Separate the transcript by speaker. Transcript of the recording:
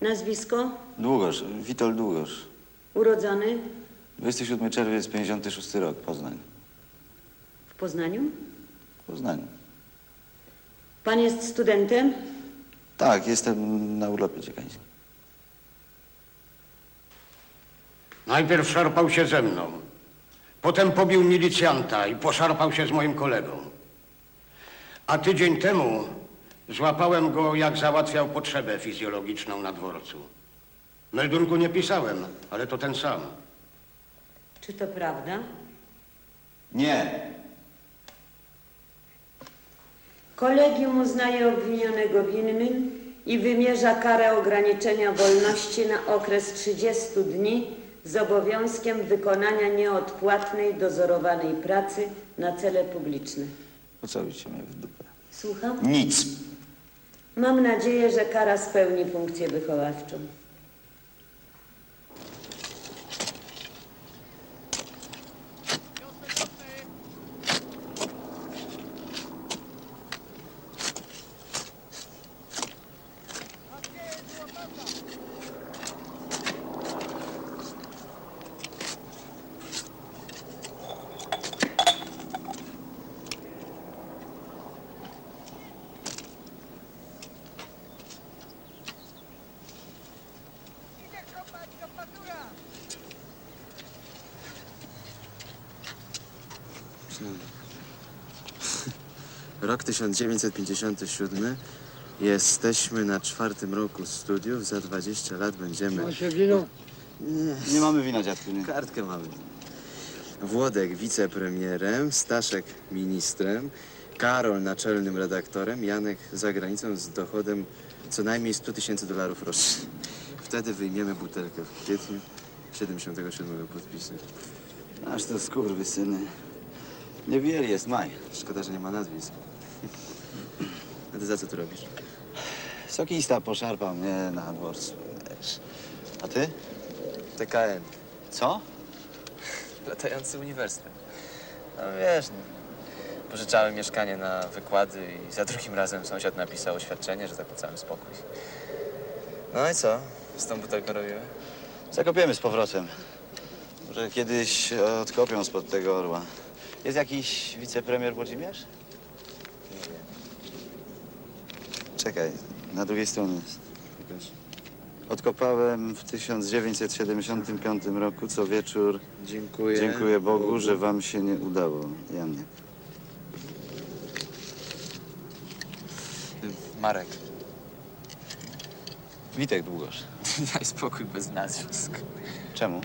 Speaker 1: Nazwisko?
Speaker 2: Długosz, Witold Długosz.
Speaker 1: Urodzony
Speaker 2: 27 czerwiec, 56 rok, Poznań.
Speaker 1: w Poznaniu?
Speaker 2: Poznań.
Speaker 1: Pan jest studentem?
Speaker 2: Tak, jestem na urlopie dziekańskim.
Speaker 3: Najpierw szarpał się ze mną. Potem pobił milicjanta i poszarpał się z moim kolegą. A tydzień temu złapałem go, jak załatwiał potrzebę fizjologiczną na dworcu. Meldunku nie pisałem, ale to ten sam.
Speaker 1: Czy to prawda?
Speaker 2: Nie.
Speaker 1: Kolegium uznaje obwinionego winnym i wymierza karę ograniczenia wolności na okres 30 dni z obowiązkiem wykonania nieodpłatnej dozorowanej pracy na cele publiczne.
Speaker 2: Pocałujcie mnie w dupę.
Speaker 1: Słucham?
Speaker 2: Nic.
Speaker 1: Mam nadzieję, że kara spełni funkcję wychowawczą.
Speaker 4: Rok 1957. Jesteśmy na czwartym roku studiów. Za 20 lat będziemy.
Speaker 2: Nie mamy wina, dziadku, nie.
Speaker 4: Kartkę mamy. Włodek wicepremierem, Staszek ministrem, Karol naczelnym redaktorem, Janek za granicą z dochodem co najmniej 100 tysięcy dolarów rocznie. Wtedy wyjmiemy butelkę w kwietniu 77 podpisy.
Speaker 2: Aż to skurwysyny. Niewiele jest, maj.
Speaker 4: Szkoda, że nie ma nazwisk. A ty za co tu robisz?
Speaker 2: Sokista poszarpał mnie na dworcu, wiesz. A ty?
Speaker 4: TKN.
Speaker 2: Co?
Speaker 5: Latający uniwersytet. No wiesz, no, pożyczałem mieszkanie na wykłady i za drugim razem sąsiad napisał oświadczenie, że zakłócałem spokój. No i co? Z tą butelką robimy?
Speaker 2: Zakopiemy z powrotem. Może kiedyś odkopią spod tego orła. Jest jakiś wicepremier Włodzimierz?
Speaker 5: Nie wiem.
Speaker 2: Czekaj, na drugiej stronie jest. Odkopałem w 1975 roku co wieczór.
Speaker 4: Dziękuję.
Speaker 2: Dziękuję Bogu, że wam się nie udało, Janie.
Speaker 5: Marek,
Speaker 2: Witek Długosz.
Speaker 5: daj spokój bez nazwisk.
Speaker 2: Czemu?